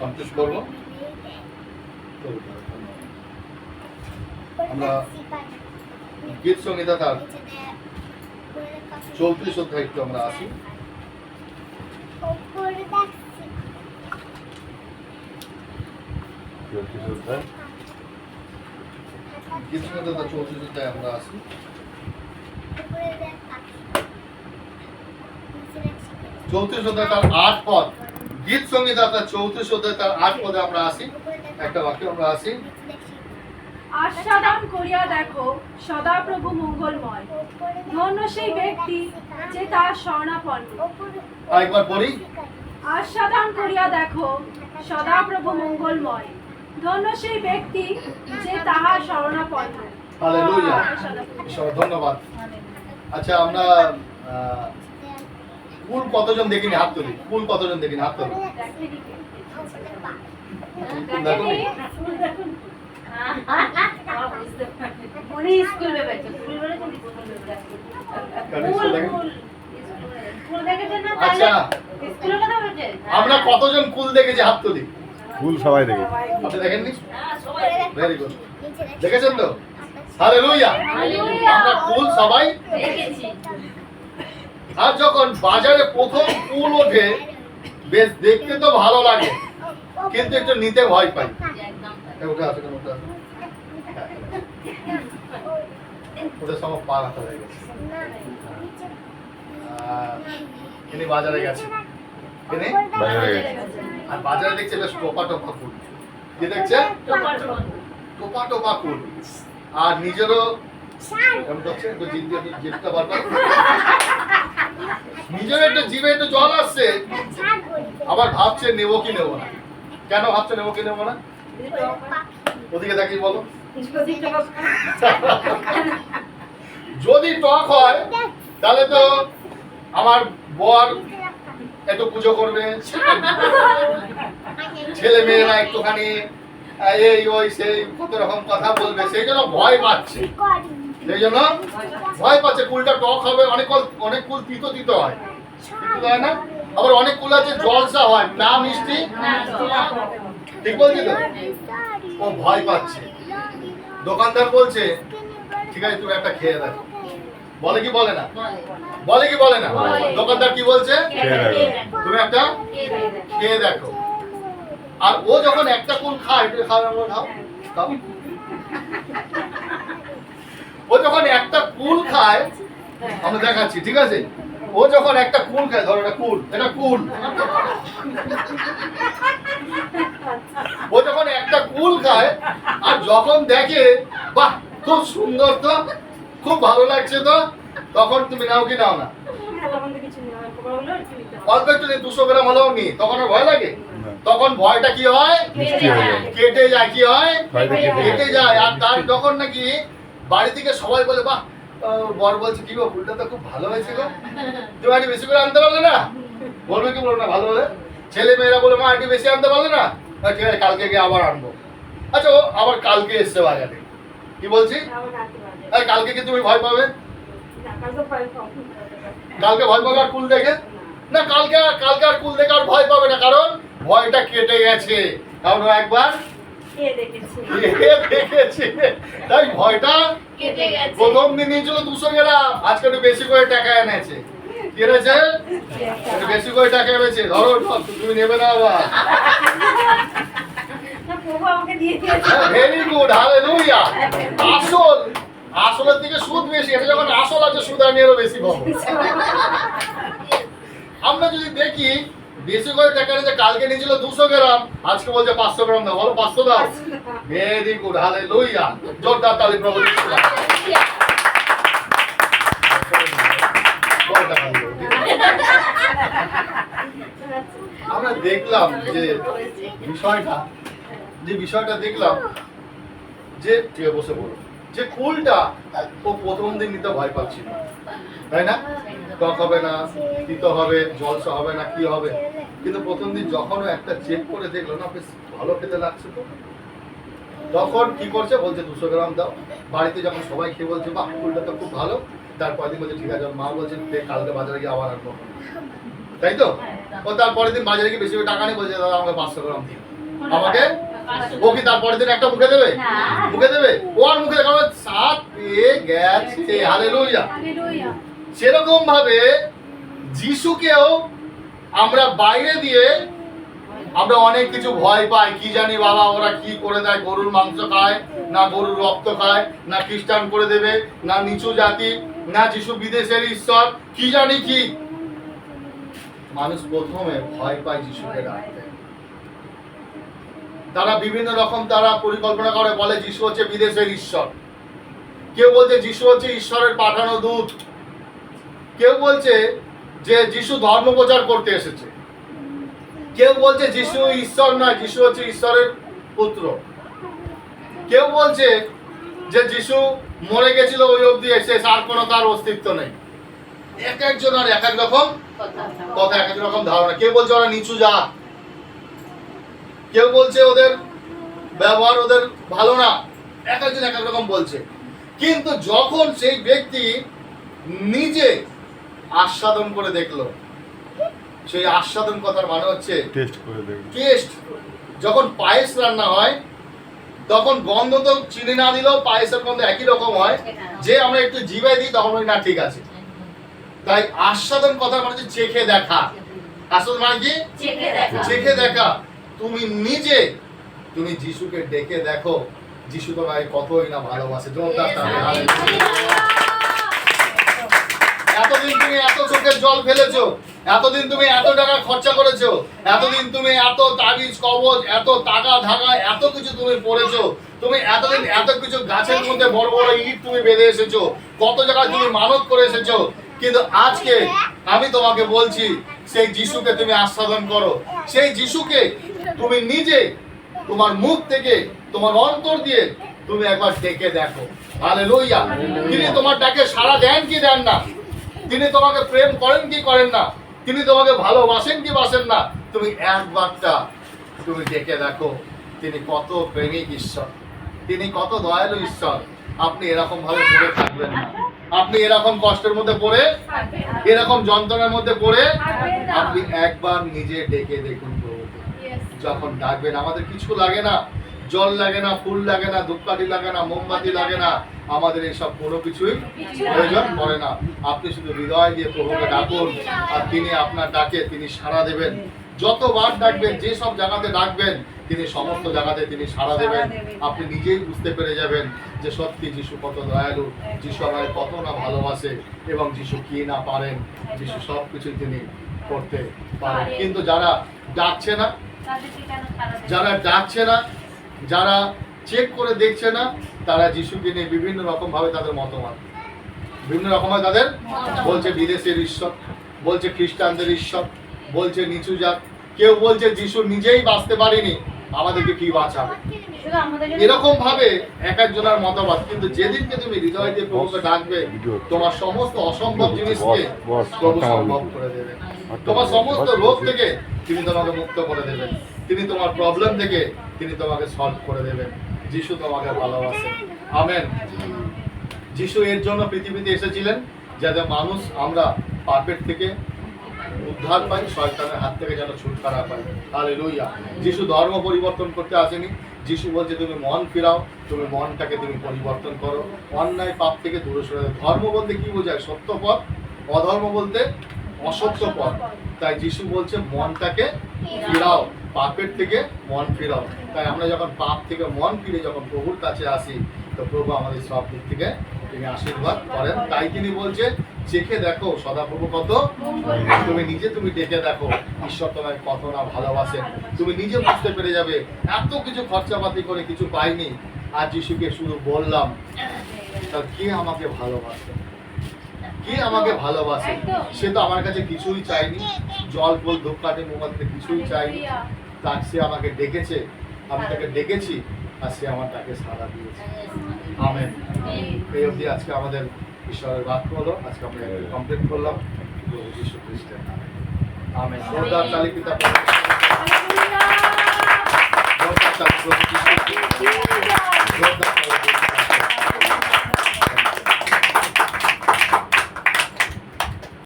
Complete করব। আমরা গীত সঙ্গীতা তার চৌত্রিশ অধ্যায় একটু আমরা আসি। চৌত্রিশ অধ্যায়। গীত চৌত্রিশ অধ্যায় আমরা আসি। চৌত্রিশ অধ্যায় তার আট পদ। গীত সঙ্গীতা তার চৌত্রিশ অধ্যায় তার আট পদে আমরা আসি। একটা বাক্যে আমরা আসি। আস্বাদন করিয়া দেখো সদাপ্রভু মঙ্গলময়। ধন্য সেই ব্যক্তি যে তার আরেকবার পড়ি। আস্বাদন করিয়া দেখো সদাপ্রভু মঙ্গলময়। ধন্য সেই ব্যক্তি যে তাহার শরণাপন্ন হালেলুয়া ধন্যবাদ। আচ্ছা আমরা কুল কতজন দেখিনি হাত তুলি। কুল কতজন দেখিনি হাত তুলি। আচ্ছা। আমরা কতজন কুল দেখেছি হাত তুলি? ফুল সবাই দেখে আপনি দেখেননি? হ্যাঁ ভেরি গুড দেখেছেন তো? হালেলুয়া। আমরা কুল সবাই দেখেছি। আর যখন বাজারে প্রথম কুল ওঠে বেশ দেখতে তো ভালো লাগে কিন্তু একটু নিতে ভয় পাই। সব পা হাতে হয়ে গেছে। ইনি বাজারে গেছে ইনি? বাজারে গেছে। আর বাজারে দেখছে বেশ টোপা টোপা ফুল। কি দেখছে টোপার টোপার টোপা টোপা ফুল। আর নিজেরও কেমন করছে? একটু জিভ দিয়ে জিভটা বার করো। নিজের একটু জিভে একটু জল আসছে। আবার ভাবছে, নেব কি নেব না? কেন ভাবছে, নেব কি নেব না? ওদিকে তাকিয়ে বলো। যদি টক হয়, তাহলে তো আমার বর একটু পুজো করবে। ছেলে মেয়েরা একটুখানি, এই, ওই, সেই, কত রকম কথা বলবে, সেই জন্য ভয় পাচ্ছে। সেই জন্য ভয় পাচ্ছে কুলটা টক হবে অনেক অনেক কুল তিতো তিতো হয়। তিতো হয় না? আবার অনেক কুল আছে জলসা হয় না মিষ্টি? ঠিক বলছি তো? ও ভয় পাচ্ছে। দোকানদার বলছে ঠিক আছে তুমি একটা খেয়ে দেখো। বলে কি বলে না? বলে কি বলে না? দোকানদার কি বলছে? তুমি একটা খেয়ে দেখো। আর ও যখন একটা কুল খায় খাও আমরা খাও? খাও। ও যখন একটা কুল খায় আমরা দেখাচ্ছি ঠিক আছে? ও যখন একটা কুল খায় ধরো এটা কুল এটা কুল। ও যখন একটা কুল খায় আর যখন দেখে বাহ খুব সুন্দর তো খুব ভালো লাগছে তো তখন তুমি নাও কি নাও না? অল্প একটু দুশো গ্রাম হলেও নি তখন আর ভয় লাগে? তখন ভয়টা কি হয়? কেটে যায় কি হয়। কেটে যায় আর তার যখন নাকি বাড়ি থেকে সবাই বলে বাহ বর বলছে কি গো ফুলটা তো খুব ভালো হয়েছে গো তুমি একটু বেশি করে আনতে পারলে না? বলবে কি বলবে না ভালো হলে? ছেলে মেয়েরা বলে মা একটু বেশি আনতে পারলে না? ঠিক আছে কালকে গিয়ে আবার আনব। আচ্ছা ও আবার কালকে এসছে বাজারে। কি বলছি? কালকে কি তুমি ভয় পাবে? কালকে ভয় পাবে আর কুল দেখে? না কালকে আর কালকে আর কুল দেখে আর ভয় পাবে না কারণ ভয়টা কেটে গেছে। কারণ একবার তাই ভয়টা প্রথম দিন নিয়েছিল দুশো গ্রাম আজকে একটু বেশি করে টাকা এনেছে। একটু বেশি করে টাকা এনেছে। ধরো তুমি নেবে না আবার। ভেরি গুড হালেলুয়া আসল আসলের থেকে সুদ বেশি এটা যখন আসল আছে সুদ আমি আরও বেশি পাবো। আমরা যদি দেখি বেশি করে দেখা নিয়েছে কালকে নিয়েছিল দুশো গ্রাম, আজকে বলছে পাঁচশো গ্রাম দাও। বলো, পাঁচশো দাও। ভেরি গুড হালে লইয়া জোরদার তালি আছে? আমরা দেখলাম যে বিষয়টা যে বিষয়টা দেখলাম যে ঠিক বসে বলো যে কুলটা, ও প্রথম দিন নিতে ভয় পাচ্ছিল। তাই না? টক হবে না তিতো হবে জলসা হবে না কি হবে? কিন্তু প্রথম দিন যখন একটা চেক করে দেখল না বেশ ভালো খেতে লাগছে তো। তখন কি করছে? বলছে দুশো গ্রাম দাও। বাড়িতে যখন সবাই খেয়ে বলছে বাহ ফুলটা তো খুব ভালো। তারপর দিন বলছে ঠিক আছে। মা বলছে "দে, কালকে বাজারে গিয়ে আবার আনব। তাই তো? ও তারপরের দিন বাজারে গিয়ে বেশি টাকা নেই বলছে দাদা আমাকে পাঁচশো গ্রাম দিন। আমাকে? ও কি তারপরের দিন একটা মুখে দেবে। মুখে দেবে? ও আর মুখে কারণ সাত পেয়ে গেছে। হালে হালেলুয়া সেরকম ভাবে যিশুকেও আমরা বাইরে দিয়ে আমরা অনেক কিছু ভয় পাই। কি জানি বাবা, ওরা কি করে দেয়? গরুর মাংস খায়, না গরুর রক্ত খায়, না খ্রিস্টান করে দেবে, না নিচু জাতি, না যিশু বিদেশের ঈশ্বর, কি জানি কি। মানুষ প্রথমে ভয় পায় যিশুকে ডাকতে। তারা বিভিন্ন রকম তারা পরিকল্পনা করে, বলে যিশু হচ্ছে বিদেশের ঈশ্বর। কেউ বলছে, যিশু হচ্ছে ঈশ্বরের পাঠানো দূত। কেউ বলছে যে যিশু ধর্ম প্রচার করতে এসেছে। কেউ বলছে যিশু ঈশ্বর নয়, যিশু হচ্ছে ঈশ্বরের পুত্র। কেউ বলছে যে যিশু মরে গেছিল ওই অবধি এসে আর কোনো তার অস্তিত্ব নেই। এক একজন আর এক এক রকম কথা, এক এক রকম ধারণা। কেউ বলছে ওরা নিচু জাত। কেউ বলছে ওদের ব্যবহার ওদের ভালো না। এক একজন এক এক রকম বলছে। কিন্তু যখন সেই ব্যক্তি নিজে আস্বাদন করে দেখল। সেই আস্বাদন কথার মানে হচ্ছে টেস্ট করে দেখুন টেস্ট। যখন পায়েস রান্না হয় তখন গন্ধ তো চিনি না দিলেও পায়েসের গন্ধ একই রকম হয়। যে আমরা একটু জিভে দিই তখন ওই না ঠিক আছে। তাই আস্বাদন কথার মানে হচ্ছে চেখে দেখা। আসল মানে কি? চেখে দেখা। তুমি নিজে তুমি যিশুকে ডেকে দেখো। যিশু তোমায় কতই না ভালোবাসে। জোরদার। এতদিন তুমি এত চোখের জল ফেলেছো? এতদিন তুমি এত টাকা খরচা করেছ? এতদিন তুমি এত তাবিজ কবজ এত টাকা ধাকা এত কিছু তুমি পড়েছো? তুমি এতদিন এত কিছু গাছের মধ্যে বড় বড় ইট তুমি বেঁধে এসেছ? কত জায়গায় তুমি মানত করে এসেছ? কিন্তু আজকে আমি তোমাকে বলছি সেই যিশুকে তুমি আস্বাদন করো। সেই যিশুকে তুমি নিজে তোমার মুখ থেকে তোমার অন্তর দিয়ে তুমি একবার ডেকে দেখো। হালেলুয়া। তিনি তোমার ডাকে সারা দেন কি দেন না? তিনি তোমাকে প্রেম করেন কি করেন না? তিনি তোমাকে ভালোবাসেন কি বাসেন না? তুমি একবারটা তুমি ডেকে দেখো তিনি কত প্রেমিক ঈশ্বর। তিনি কত দয়ালু ঈশ্বর। আপনি এরকম ভাবে পড়ে থাকবেন না। আপনি এরকম কষ্টের মধ্যে পড়ে এরকম যন্ত্রণার মধ্যে পড়ে আপনি একবার নিজে ডেকে দেখুন যখন ডাকবেন আমাদের কিছু লাগে না। জল লাগে না ফুল লাগে না ধূপকাঠি লাগে না মোমবাতি লাগে না আমাদের এইসব কোনো কিছুই প্রয়োজন পড়ে না। আপনি শুধু হৃদয় দিয়ে প্রভুকে ডাকুন আর তিনি আপনার ডাকে তিনি সাড়া দেবেন। যতবার ডাকবেন যে সব জায়গাতে ডাকবেন তিনি সমস্ত জায়গাতে তিনি সাড়া দেবেন। আপনি নিজেই বুঝতে পেরে যাবেন যে সত্যি যিশু কত দয়ালু যিশু আমায় কত না ভালোবাসে এবং যিশু কি না পারেন যিশু সব কিছুই তিনি করতে পারেন। কিন্তু যারা ডাকছে না যারা ডাকছে না যারা চেক করে দেখছে না তারা যিশুকে নিয়ে বিভিন্ন রকম ভাবে তাদের মতামত। বিভিন্ন রকম তাদের বলছে বিদেশের ঈশ্বর বলছে খ্রিস্টানদের ঈশ্বর বলছে নিচু জাত। কেউ বলছে যিশু নিজেই বাঁচতে পারেনি আমাদেরকে কি বাঁচাবে? এরকম ভাবে এক একজনের মতামত। কিন্তু যেদিনকে তুমি হৃদয় দিয়ে প্রভুকে ডাকবে তোমার সমস্ত অসম্ভব জিনিসকে প্রভু সম্ভব করে দেবে। তোমার সমস্ত রোগ থেকে তিনি তোমাকে মুক্ত করে দেবেন তিনি তোমার প্রবলেম থেকে তিনি তোমাকে সলভ করে দেবেন। যিশু তোমাকে ভালোবাসে। আমেন। যিশু এর জন্য পৃথিবীতে এসেছিলেন, যাতে মানুষ আমরা পাপের থেকে উদ্ধার পাই, শয়তানের হাত থেকে যেন ছুটকারা পাই। তাহলে লইয়া যিশু ধর্ম পরিবর্তন করতে আসেনি। যিশু বলছে, তুমি মন ফিরাও, তুমি মনটাকে তুমি পরিবর্তন করো। অন্যায় পাপ থেকে দূরে সরে। ধর্ম বলতে কি বোঝায়? সত্য পথ, অধর্ম বলতে অসত্য পথ। তাই যিশু বলছে, মনটাকে ফিরাও। পাপের থেকে মন ফিরাও। তাই আমরা যখন পাপ থেকে মন ফিরে যখন প্রভুর কাছে আসি, তো প্রভু আমাদের সব দিক থেকে তিনি আশীর্বাদ করেন। তাই তিনি বলছে চেখে দেখো সদাপ্রভু কত তুমি নিজে তুমি ডেকে দেখো, ঈশ্বর তোমায় কত না ভালোবাসেন তুমি নিজে বুঝতে পেরে যাবে, এত কিছু খরচাপাতি করে কিছু পাইনি। আর যিশুকে শুধু বললাম, তা কে আমাকে ভালোবাসে? কে আমাকে ভালোবাসে? সে তো আমার কাছে কিছুই চাইনি জল ফল ধূপকাঠি মোমবাতিতে কিছুই চাইনি তার সে আমাকে ডেকেছে, আমি তাকে ডেকেছি, আর সে আমার তাকে সাড়া দিয়েছে। আমেন। এই অবধি আজকে আমাদের ঈশ্বরের বাক্য হলো, আজকে আমরা কমপ্লিট করলাম। প্রভু যীশু খ্রিস্টের নামে। আমেন। জোরদার চালি পিতা জোরদার।